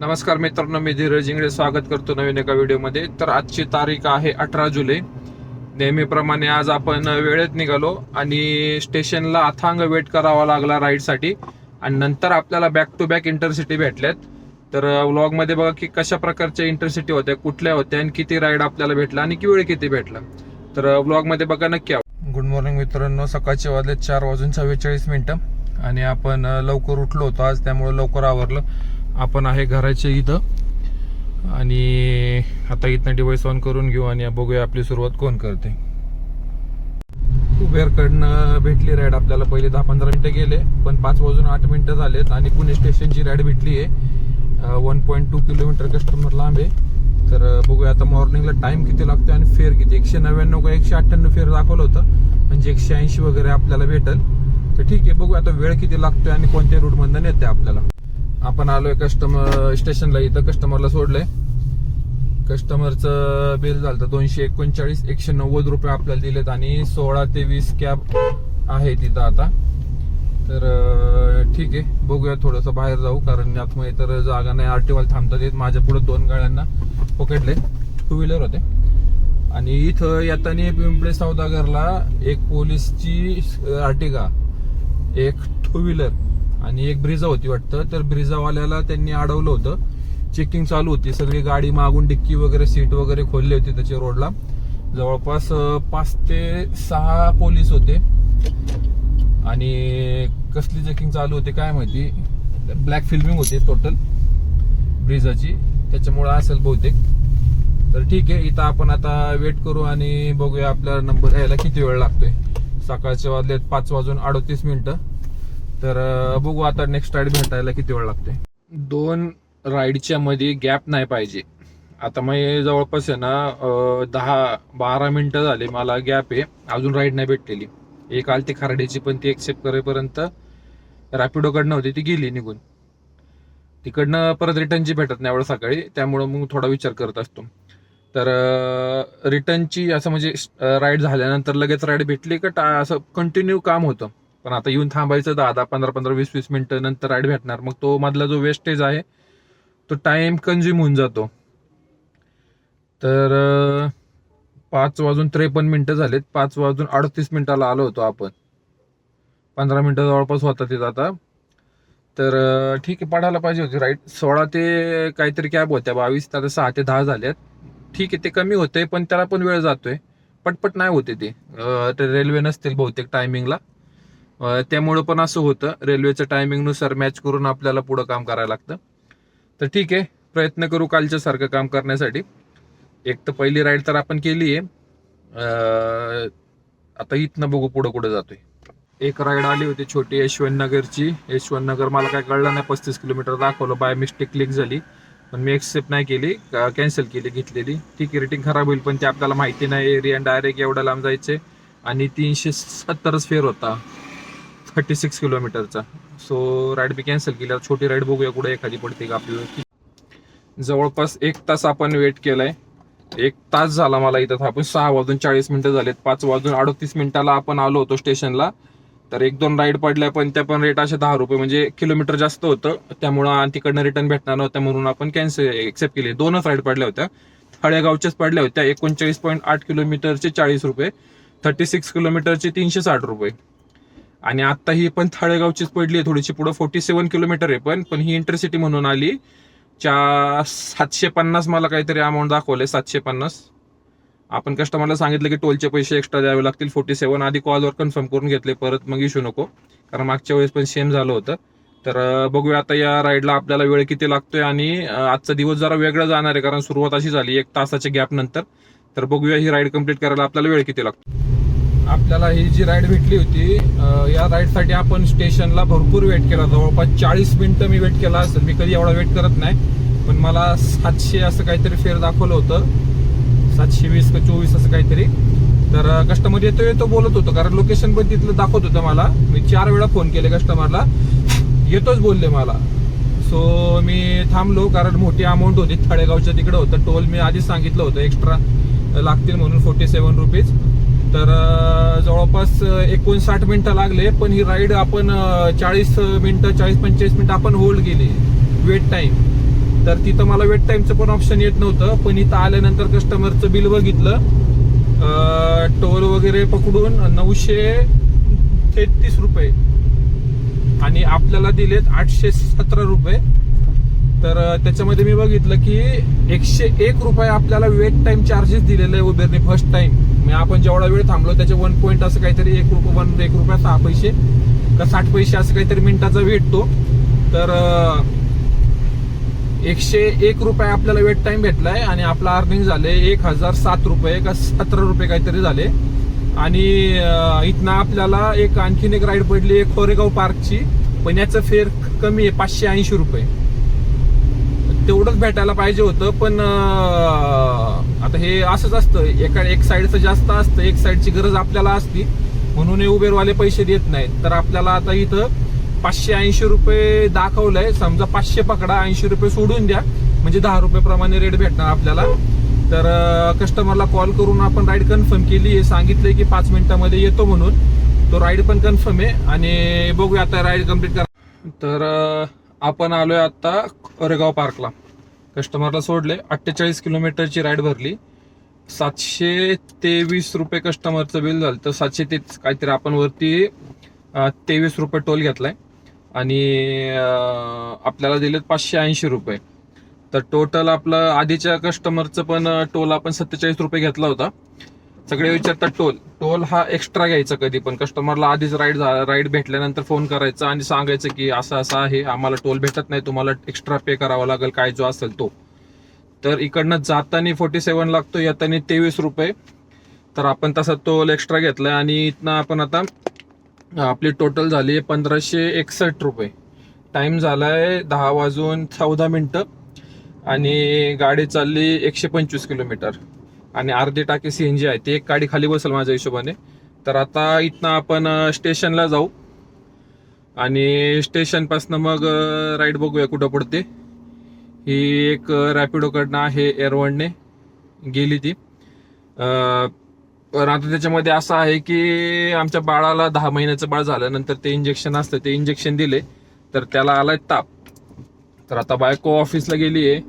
नमस्कार मित्रांनो मी धीरज इंगडे स्वागत करतो नवीन एका व्हिडिओमध्ये. तर आजची तारीख आहे अठरा जुलै. नेहमीप्रमाणे आज आपण वेळेत निघालो आणि स्टेशनला अथांग वेट करावा लागला राईडसाठी. आणि नंतर आपल्याला बॅक टू बॅक इंटरसिटी भेटल्यात. तर व्लॉगमध्ये बघा की कशा प्रकारच्या इंटरसिटी होत्या कुठल्या होत्या आणि किती राईड आपल्याला भेटला आणि की वेळ किती भेटला. तर व्लॉगमध्ये बघा नक्की गुड मॉर्निंग मित्रांनो सकाळचे वाजले चार वाजून चव्वेचाळीस मिनिटं. आणि आपण लवकर उठलो होतो आज त्यामुळे लवकर आवरलं. आपण आहे घराच्या इथं. आणि आता इथनं डिवाइस ऑन करून घेऊ आणि बघूया आपली सुरुवात कोण करते. उबेरकडनं भेटली राईड आपल्याला पहिले दहा पंधरा मिनटं गेले पण पाच वाजून आठ मिनटं झालेत आणि पुणे स्टेशनची राईड भेटली आहे one point two kilometre customer लांब आहे. तर बघूया आता मॉर्निंगला टाईम किती लागतो आणि फेअर किती. एकशे नव्याण्णव का एकशे अठ्ठ्याण्णव फेअर दाखवलं होतं. म्हणजे एकशे ऐंशी वगैरे आपल्याला भेटल. तर ठीक आहे बघूया आता वेळ किती लागतोय आणि कोणत्या रूटमधनं नेते आपल्याला. आपण आलोय कस्टमर स्टेशनला इथं कस्टमरला सोडलंय. कस्टमरचं बिल झालं दोनशे एकोणचाळीस एकशे नव्वद रुपये आपल्याला दिलेत आणि सोळा ते वीस कॅब आहे तिथं आता. तर ठीक आहे. बघूया थोडंसं बाहेर जाऊ कारण आतमध्ये तर जागा नाही. आरटीवाल थांबतात येत. माझ्या पुढे दोन गाड्यांना पकडले टू व्हीलर होते. आणि इथं येताना पिंपळे सौदागरला एक पोलीसची आर्टिका एक टू व्हीलर आणि एक ब्रिजा होती वाटतं. तर ब्रिजावाल्याला त्यांनी अडवलं होतं. चेकिंग चालू होती. सगळी गाडी मागून डिक्की वगैरे सीट वगैरे खोलली होती त्याच्या रोडला. जवळपास पाच ते सहा पोलीस होते. आणि कसली चेकिंग चालू होती काय माहिती? ब्लॅक फिल्मिंग होती टोटल ब्रिजाची त्याच्यामुळे असेल बहुतेक. तर ठीक आहे. इथं आपण आता वेट करू आणि बघूया आपला नंबर यायला किती वेळ लागतोय. सकाळचे वाजलेत पाच वाजून अडतीस मिनिटं. तर बघू आता नेक्स्ट राईड भेटायला किती वेळ लागते. दोन राईडच्या मध्ये गॅप नाही पाहिजे. आता मग जवळपास आहे ना दहा बारा मिनिटं झाले मला गॅप आहे. अजून राईड नाही भेटलेली. एक आलती खारडीची पण ती एक्सेप्ट करेपर्यंत रॅपिडोकडनं होती ती गेली निघून. तिकडनं परत रिटर्नची भेटत नाही एवढं सकाळी. त्यामुळं मग थोडा विचार करत असतो. तर रिटर्नची असं म्हणजे राईड झाल्यानंतर लगेच राईड भेटली का टा असं कंटिन्यू काम होतं. पण आता येऊन थांबायचं दहा दहा पंधरा पंधरा वीस वीस मिनिटं नंतर राईड भेटणार. मग तो मधला जो वेस्टेज आहे तो टाइम कन्झ्युम होऊन जातो. तर पाच वाजून त्रेपन्न मिनटं झालेत. पाच वाजून अडतीस मिनिटाला आलो होतो आपण. पंधरा मिनटं जवळपास होता तिथं आता. तर ठीक आहे पाठायला पाहिजे होती राईट सोळा ते काहीतरी कॅब होत्या बावीस आता सहा ते दहा झाल्यात ठीक आहे ते कमी होते पण त्याला पण वेळ जातोय. पटपट नाही होते ते. ते रेल्वे नसतील बहुतेक टायमिंगला त्यामुळं पण असं होतं. रेल्वेच्या टायमिंगनुसार मॅच करून आपल्याला पुढं काम करायला लागतं. तर ठीक आहे. प्रयत्न करू कालच्या सारखं काम करण्यासाठी. एक तर पहिली राईड तर आपण केली आहे. आता इथनं बघू पुढं कुठं जातोय. एक राईड आली होती छोटी यशवंत नगरची यशवंत नगर मला काय कळलं नाही. पस्तीस किलोमीटर दाखवलं. बाय मिस्टेक क्लिक झाली. पण मी एक्सेप्ट नाही केली. कॅन्सल केली घेतलेली. ठीक रेटिंग खराब होईल पण ते आपल्याला माहिती नाही. एरिया डायरेक्ट एवढ्या लांब जायचे आणि तीनशे सत्तरच फेर होता. थर्टी सिक्स किलोमीटरचा. सो राईड बी कॅन्सल केल्यावर छोटी राईड बघूया कुठे एखादी पडते का आपल्याला. जवळपास एक तास आपण वेट केलाय. एक तास झाला मला इथं थांबून. सहा वाजून चाळीस मिनिटं झालेत. पाच वाजून अडतीस मिनिटाला आपण आलो होतो स्टेशनला. तर एक दोन राईड पडल्या पण त्या पण रेट असे दहा रुपये म्हणजे किलोमीटर जास्त होतं. त्यामुळं आणि तिकडनं रिटर्न भेटणार नव्हतं म्हणून आपण कॅन्सल एक्सेप्ट केली. दोनच राईड पडल्या होत्या. थळेगावच्याच पडल्या होत्या. एकोणचाळीस पॉईंट आठ किलोमीटरचे चाळीस रुपये. थर्टी सिक्स किलोमीटरचे तीनशे साठ रुपये. आणि आता ही पण थळेगावचीच पडली आहे थोडीशी पुढं. फोर्टी सेवन किलोमीटर आहे पण पण ही इंटरसिटी म्हणून आली. च्या सातशे पन्नास मला काहीतरी अमाऊंट दाखवले सातशे पन्नास आपण कस्टमरला सांगितलं की टोलचे पैसे एक्स्ट्रा द्यावे लागतील फोर्टी सेवन आधी कॉलवर कन्फर्म करून घेतले परत मग इशू नको. कारण मागच्या वेळेस पण सेम झालं होतं. तर बघूया आता या राईडला आपल्याला वेळ किती लागतोय आणि आजचा दिवस जरा वेगळा जाणार आहे कारण सुरुवात अशी झाली एक तासाच्या गॅप नंतर. तर बघूया ही राईड कंप्लीट करायला आपल्याला वेळ किती लागतो. आपल्याला ही जी राईड भेटली होती या राईडसाठी आपण स्टेशनला भरपूर वेट केला. जवळपास चाळीस मिनटं मी वेट केला असेल. मी कधी एवढा वेट करत नाही. पण मला सातशे असं काहीतरी फेअर दाखवलं होतं. सातशे वीस का चोवीस असं काहीतरी. तर कस्टमर येतो येतो बोलत होतो. कारण लोकेशन पण तिथलं दाखवत होतं मला. मी चार वेळा फोन केले कस्टमरला येतोच बोलले मला. सो मी थांबलो कारण मोठी अमाऊंट होती. थळेगावच्या तिकडे होतं. टोल मी आधीच सांगितलं होतं. एक्स्ट्रा लागतील म्हणून फोर्टी सेवन रुपीज तर जवळपास एकोणसाठ मिनिटं लागले पण ही राईड आपण चाळीस मिनिटं चाळीस पंचेचाळीस मिनिटं आपण होल्ड केली वेट टाईम तर तिथं मला वेट टाईमचं पण ऑप्शन येत नव्हतं पण इथं आल्यानंतर कस्टमरचं बिल बघितलं. टोल वगैरे पकडून नऊशे तेहतीस रुपये. आणि आपल्याला दिलेत आठशे सतरा रुपये. तर त्याच्यामध्ये मी बघितलं की एकशे एक रुपये आपल्याला वेट टाईम चार्जेस दिलेले आहे उबेरने फर्स्ट टाइम आपण जेवढा वेळ थांबलो त्याचे वन पॉईंट असं काहीतरी एक रुपये वन एक रुपया सहा पैसे का साठ पैसे असं काहीतरी मिनिटाचा भेटतो. तर एकशे एक रुपये आपल्याला वेट टाइम भेटलाय आणि आपला अर्निंग झाले एक हजार सात रुपये का सतरा रुपये काहीतरी झाले. आणि इथनं आपल्याला एक आणखीन एक राईड पडली एक कोरेगाव पार्कची पण याचं फेर कमी आहे पाचशे ऐंशी रुपये. तेवढंच भेटायला पाहिजे होतं पण आता हे असंच असतं एका एक साईडचं जास्त असतं एक साईडची गरज आपल्याला असती. म्हणून हे उबेरवाले पैसे देत नाहीत. तर आपल्याला आता इथं पाचशे ऐंशी रुपये दाखवलंय. समजा पाचशे पकडा ऐंशी रुपये सोडून द्या. म्हणजे दहा रुपये प्रमाणे रेट भेटणार आपल्याला. तर कस्टमरला कॉल करून आपण राईड कन्फर्म केली. आहे सांगितलंय की पाच मिनिटामध्ये येतो म्हणून. तो राईड पण कन्फर्म आहे. आणि बघूया आता राईड कंप्लीट करा तर आपण आलोय आता कोरेगाव पार्कला. कस्टमरला सोडले अठ्ठेचाळीस किलोमीटरची राईड भरली. सातशे तेवीस रुपये कस्टमरचं बिल झालं. तर सातशे ते काहीतरी आपण वरती तेवीस रुपये टोल घेतलाय. आणि आपल्याला दिलेत पाचशे ऐंशी रुपये. तर टोटल आपलं आधीच्या कस्टमरचं पण टोल आपण सत्तेचाळीस रुपये घेतला होता. सगळे विचारतात टोल. टोल हा एक्स्ट्रा घ्यायचा कधी पण. कस्टमरला आधीच राईड राईड भेटल्यानंतर फोन करायचा आणि सांगायचं की असं असं आहे आम्हाला टोल भेटत नाही तुम्हाला एक्स्ट्रा पे करावा लागेल काय जो असेल तो. तर इकडनं जाताना फोर्टी सेवन लागतो येताना तेवीस रुपये. तर आपण तसा टोल एक्स्ट्रा घेतलाय आणि इथनं आपण आता आपली टोटल झाली पंधराशे एकसष्ट रुपये. टाइम झालाय दहा वाजून चौदा मिनटं आणि गाडी चालली एकशे पंचवीस किलोमीटर. आणि अर्धी टाकी सी एन जी आहे. ती एक गाडी खाली बसेल माझ्या हिशोबाने. तर आता इथनं आपण स्टेशनला जाऊ. आणि स्टेशनपासनं मग राईड बघूया कुठं पडते. ही एक रॅपिडोकडनं आहे एअरवनने गेली ती. पण आता त्याच्यामध्ये असं आहे की आमच्या बाळाला दहा महिन्याचं बाळ झालं नंतर ते इंजेक्शन असतं ते इंजेक्शन दिले तर त्याला आलाय ताप. तर आता बायको ऑफिसला गेली आहे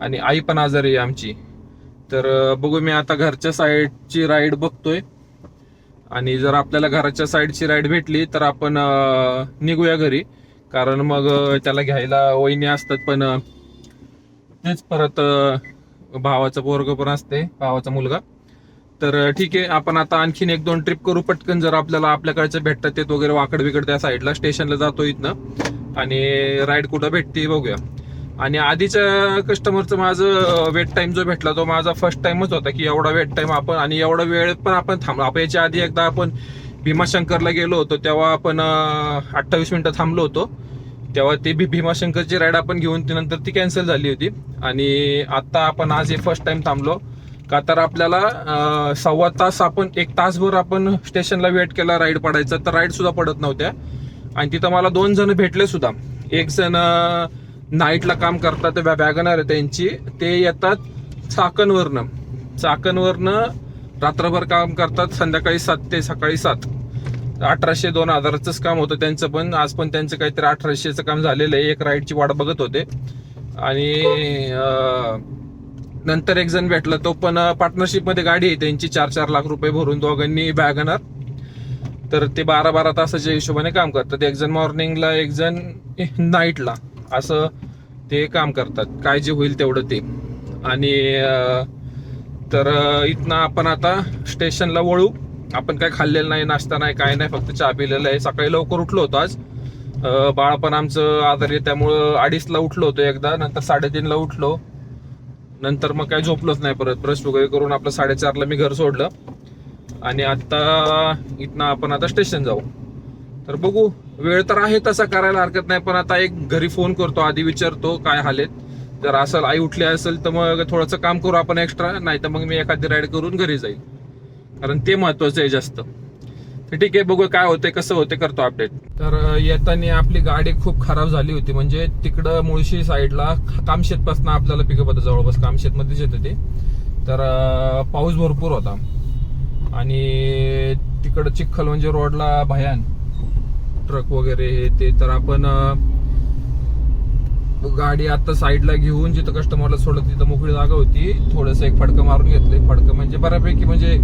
आणि आई पण आजारी आहे आमची. तर बघू मी आता घरच्या साईडची राईड बघतोय. आणि जर आपल्याला घराच्या साईडची राईड भेटली तर आपण निघूया घरी. कारण मग त्याला घ्यायला वहिनी असतात पण तेच परत भावाचं पोरग पण असते भावाचा मुलगा. तर ठीक आहे आपण आता आणखीन एक दोन ट्रिप करू पटकन जर आपल्याला आपल्याकडच्या भेटतात ते वगैरे वाकड बिकड त्या साईडला स्टेशनला जातो इथनं. आणि राईड कुठं भेटते बघूया. आणि आधीच्या कस्टमरचं माझं वेट टाइम जो भेटला तो माझा फर्स्ट टाइमच होता की एवढा वेट टाइम आपण आणि एवढा वेळ पण आपण थांबलो. आपण याच्या आधी एकदा आपण भीमाशंकरला गेलो होतो तेव्हा आपण अठ्ठावीस मिनिटं थांबलो होतो. तेव्हा ते भी भीमाशंकरची राईड आपण घेऊन ती नंतर ती कॅन्सल झाली होती. आणि आता आपण आज हे फर्स्ट टाइम थांबलो. का तर आपल्याला सव्वा तास आपण एक तासभर आपण स्टेशनला वेट केला राईड पडायचा. तर राईड सुद्धा पडत नव्हत्या. आणि तिथं मला दोन जण भेटले सुद्धा. एक जण नाईटला काम करतात वॅगनर आहे त्यांची. ते येतात चाकणवरनं. चाकणवरनं रात्रभर काम करतात संध्याकाळी सात ते सकाळी सात. अठराशे दोन हजाराचंच काम होतं त्यांचं पण. आज पण त्यांचं काहीतरी अठराशेचं काम झालेलं आहे. एक राईडची वाट बघत होते. आणि नंतर एक जण भेटला. तो पण पार्टनरशिपमध्ये गाडी आहे त्यांची. चार चार लाख रुपये भरून दोघांनी वॅगनर तर ते बारा बारा तासाच्या हिशोबाने काम करतात. एक जण मॉर्निंगला एक जण नाईटला असं ते काम करतात. काय जे होईल तेवढं ते. आणि तर इथनं आपण आता स्टेशनला वळू. आपण काय खाल्लेलं नाही नाश्ता नाही काय नाही फक्त चहा पिलेलं आहे. सकाळी लवकर उठलो होतो आज. अं, बाळ पण आमचं आजारी आहे त्यामुळं अडीचला उठलो होतो एकदा नंतर साडेतीनला उठलो. नंतर मग काय झोपलोच नाही परत. ब्रश वगैरे करून आपलं साडेचारला मी घर सोडलं. आणि आता इथनं आपण आता स्टेशन जाऊ. तर बघू वेळ तर आहे तसा करायला हरकत नाही पण आता एक घरी फोन करतो आधी विचारतो काय हालेत. जर असेल आई उठली असेल तर मग थोडंसं काम करू आपण एक्स्ट्रा नाही तर मग मी एखादी राईड करून घरी जाईल. कारण ते महत्वाचं आहे जास्त. तर ठीक आहे बघू काय होते कसं होते करतो अपडेट तर येताना आपली गाडी खूप खराब झाली होती. म्हणजे तिकडं मुळशी साईडला कामशेतपासून आपल्याला पिकअप होतं जवळपास कामशेत मध्येच येतं ते. तर पाऊस भरपूर होता. आणि तिकडं चिखल म्हणजे रोडला भयान. ट्रक वगैरे हे ते तर आपण गाडी आता साईडला घेऊन जिथं कस्टमरला सोडलं तिथं मोकळी जागा होती. थोडंसं एक फडकं मारून घेतले. फडकं म्हणजे बऱ्यापैकी म्हणजे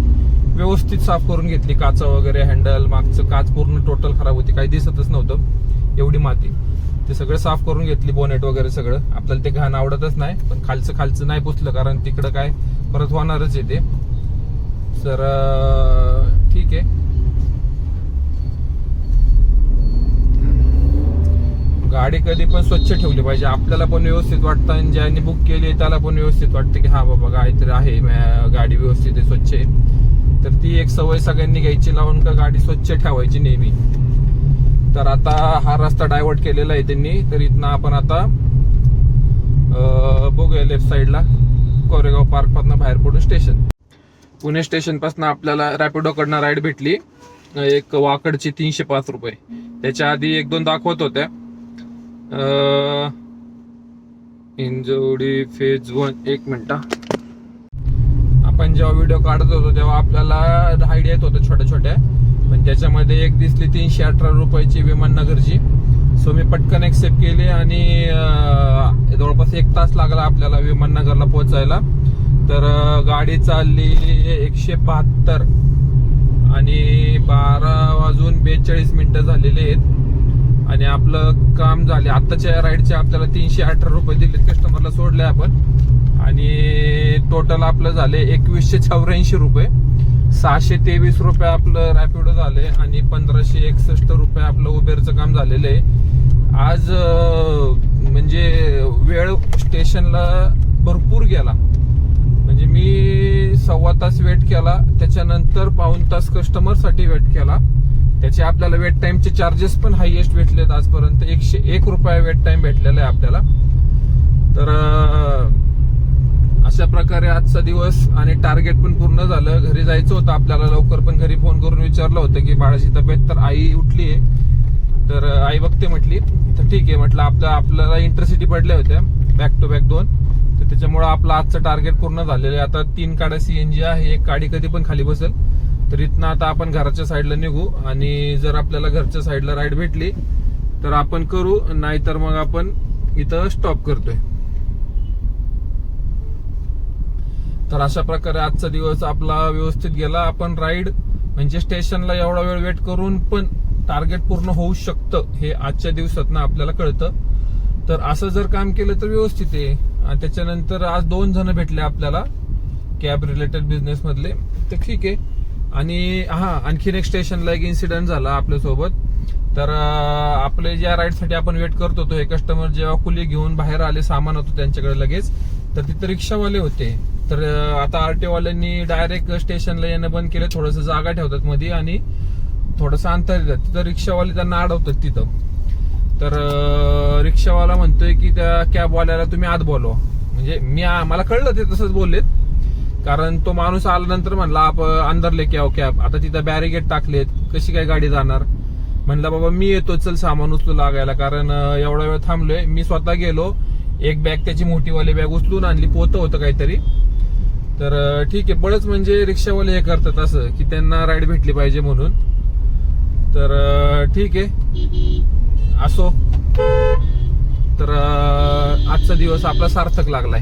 व्यवस्थित साफ करून घेतली. काचा वगैरे हँडल मागचं काच पूर्ण टोटल खराब होती. काही दिसतच नव्हतं. एवढी माती. ते सगळं साफ करून घेतली बोनेट वगैरे सगळं. आपल्याला ते घाण आवडतच नाही. पण खालचं खालचं नाही पुसलं कारण तिकडं काय परत होणारच आहे ते. तर गाडी कधी पण स्वच्छ ठेवली पाहिजे. आपल्याला पण व्यवस्थित वाटतं आणि ज्यांनी बुक केली त्याला पण व्यवस्थित वाटतं की हा बाबा काहीतरी आहे गाडी व्यवस्थित आहे स्वच्छ आहे. तर ती एक सवय सगळ्यांनी घ्यायची लावून का गाडी स्वच्छ ठेवायची नेहमी. तर आता हा रस्ता डायव्हर्ट केलेला आहे त्यांनी तर इथनं आपण आता बघूया लेफ्ट साईडला कोरेगाव पार्कपासून बाहेर पडून स्टेशन पुणे स्टेशनपासून आपल्याला रॅपिडो कडनं राईड भेटली. एक वाकडची तीनशे पाच रुपये. त्याच्या आधी एक दोन दाखवत होत्या. इंजवडी इंजोडी फेज वन एक मिनिट आपण जेव्हा व्हिडिओ काढत होतो तेव्हा आपल्याला राईड येत होत्या छोट्या छोट्या पण त्याच्यामध्ये एक दिसली तीनशे अठरा रुपयाची विमाननगरची. सो मी पटकन एक्सेप्ट केली आणि जवळपास एक तास लागला आपल्याला विमाननगरला पोहोचायला. तर गाडी चालली एकशे बहात्तर आणि बारा वाजून बेचाळीस मिनिटं झालेले आहेत. आणि आपलं काम झाले. आत्ताच्या राईडचे आपल्याला तीनशे अठरा रुपये दिले कस्टमरला सोडले आपण. आणि टोटल आपलं झाले एकवीसशे चौऱ्याऐंशी रुपये. सहाशे तेवीस रुपये आपलं रॅपिडो झाले आणि पंधराशे एकसष्ट रुपये आपलं उबेरचं काम झालेलं आहे. आज म्हणजे वेळ स्टेशनला भरपूर गेला. म्हणजे मी सव्वा तास वेट केला. त्याच्यानंतर पाऊन तास कस्टमरसाठी वेट केला. त्याचे आपल्याला वेट टाइमचे चार्जेस पण हायएस्ट भेटलेत आजपर्यंत. एकशे एक रुपया वेट टाइम भेटलेला आहे आपल्याला. तर अशा प्रकारे आजचा दिवस आणि टार्गेट पण पूर्ण झालं. घरी जायचं होतं. आपल्याला लवकर पण घरी फोन करून विचारलं होतं की बाळाची तब्येत तर आई उठली आहे तर आई बघते म्हटली तर ठीक आहे. म्हटलं आपलं आपल्याला इंटरसिटी पडल्या होत्या. बॅक टू बॅक दोन. तर त्याच्यामुळे आपलं आजचं टार्गेट पूर्ण झालेलं आहे. आता तीन काड्या सीएनजी आहे. एक काडी कधी पण खाली बसेल. तर इथनं आता आपण घराच्या साईडला निघू आणि जर आपल्याला घरच्या साईडला राईड भेटली तर आपण करू नाहीतर मग आपण इथं स्टॉप करतोय. तर अशा प्रकारे आजचा दिवस आपला व्यवस्थित गेला. आपण राईड म्हणजे स्टेशनला एवढा वेळ वेट करून पण टार्गेट पूर्ण होऊ शकतं हे आजच्या दिवसात ना आपल्याला कळतं. तर असं जर काम केलं तर व्यवस्थित आहे. आणि त्याच्यानंतर आज दोन जण भेटले आपल्याला कॅब रिलेटेड बिझनेस मधले. तर ठीक आहे. आणि हा आणखीन एक स्टेशनला एक इन्सिडेंट झाला आपल्यासोबत. तर आपले ज्या राईडसाठी आपण वेट करत होतो हे कस्टमर जेव्हा कुली घेऊन बाहेर आले सामान होतं त्यांच्याकडे लगेच तर तिथं रिक्षावाले होते. तर आता आरटीओवाल्यांनी डायरेक्ट स्टेशनला येणं बंद केलं थोडंसं जागा ठेवतात मध्ये आणि थोडंसं अंतर देतात. तिथं रिक्षावाले त्यांना अडवतात तिथं. तर रिक्षावाला म्हणतोय की त्या कॅबवाल्याला तुम्ही आत बोलवा. म्हणजे मी आ- मला कळलं ते तसंच बोललेत. कारण तो माणूस आल्यानंतर म्हणला आप अंदर लेके आओ कॅब आता तिथं बॅरिगेट टाकलेत. कशी काय गाडी जाणार? म्हणला बाबा मी येतो. चल सामान उचलू लागायला. कारण एवढा वेळ थांबलोय. मी स्वतः गेलो. एक बॅग त्याची मोठीवाली बॅग उचलून आणली. पोतं होतं काहीतरी. तर ठीक आहे. बळच म्हणजे रिक्षावाले हे करतात असं की त्यांना राईड भेटली पाहिजे म्हणून. तर ठीक आहे. असो. तर आजचा दिवस आपला सार्थक लागलाय.